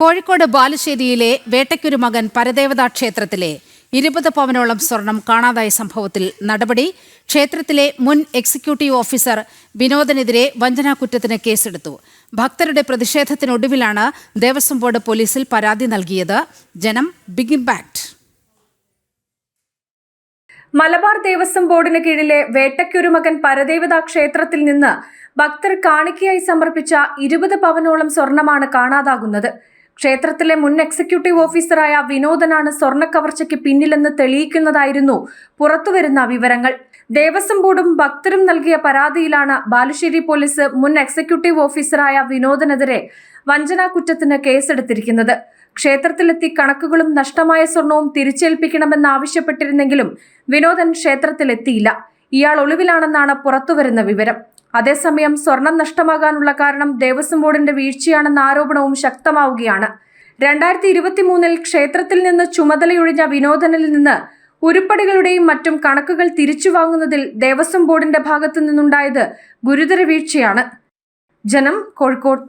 കോഴിക്കോട് ബാലുശ്ശേരിയിലെ വേട്ടയ്ക്കൊരു മകൻ പരദേവതാ ക്ഷേത്രത്തിലെ ഇരുപത് പവനോളം സ്വർണം കാണാതായ സംഭവത്തിൽ നടപടി. ക്ഷേത്രത്തിലെ മുൻ എക്സിക്യൂട്ടീവ് ഓഫീസർ വിനോദനെതിരെ വഞ്ചനാക്കുറ്റത്തിന് കേസെടുത്തു. ഭക്തരുടെ പ്രതിഷേധത്തിനൊടുവിലാണ് ദേവസ്വം ബോർഡ് പോലീസിൽ പരാതി നൽകിയത്. ജനം ബിഗ് ഇമ്പാക്ട് മലബാർ ദേവസ്വം ബോർഡിന് കീഴിലെ വേട്ടയ്ക്കൊരു പരദേവതാ ക്ഷേത്രത്തിൽ നിന്ന് ഭക്തർ കാണിക്കയായി സമർപ്പിച്ച ഇരുപത് പവനോളം സ്വർണമാണ് കാണാതാകുന്നത്. ക്ഷേത്രത്തിലെ മുൻ എക്സിക്യൂട്ടീവ് ഓഫീസറായ വിനോദനാണ് സ്വർണ കവർച്ചയ്ക്ക് പിന്നിലെന്ന് തെളിയിക്കുന്നതായിരുന്നു പുറത്തുവരുന്ന വിവരങ്ങൾ. ദേവസ്വം ബോർഡും ഭക്തരും നൽകിയ പരാതിയിലാണ് ബാലുശ്ശേരി പോലീസ് മുൻ എക്സിക്യൂട്ടീവ് ഓഫീസറായ വിനോദനെതിരെ വഞ്ചനാ കുറ്റത്തിന് കേസെടുത്തിരിക്കുന്നത്. ക്ഷേത്രത്തിലെത്തി കണക്കുകളും നഷ്ടമായ സ്വർണവും തിരിച്ചേൽപ്പിക്കണമെന്നാവശ്യപ്പെട്ടിരുന്നെങ്കിലും വിനോദൻ ക്ഷേത്രത്തിലെത്തിയില്ല. ഇയാൾ ഒളിവിലാണെന്നാണ് പുറത്തുവരുന്ന വിവരം. അതേസമയം സ്വർണം നഷ്ടമാകാനുള്ള കാരണം ദേവസ്വം ബോർഡിന്റെ വീഴ്ചയാണെന്ന ആരോപണവും ശക്തമാവുകയാണ്. രണ്ടായിരത്തി ഇരുപത്തിമൂന്നിൽ ക്ഷേത്രത്തിൽ നിന്ന് ചുമതലയൊഴിഞ്ഞ വിനോദനിൽ നിന്ന് ഉരുപ്പടികളുടെയും മറ്റും കണക്കുകൾ തിരിച്ചു വാങ്ങുന്നതിൽ ദേവസ്വം ബോർഡിന്റെ ഭാഗത്തു നിന്നുണ്ടായത് ഗുരുതര വീഴ്ചയാണ്. ജനം കോഴിക്കോട്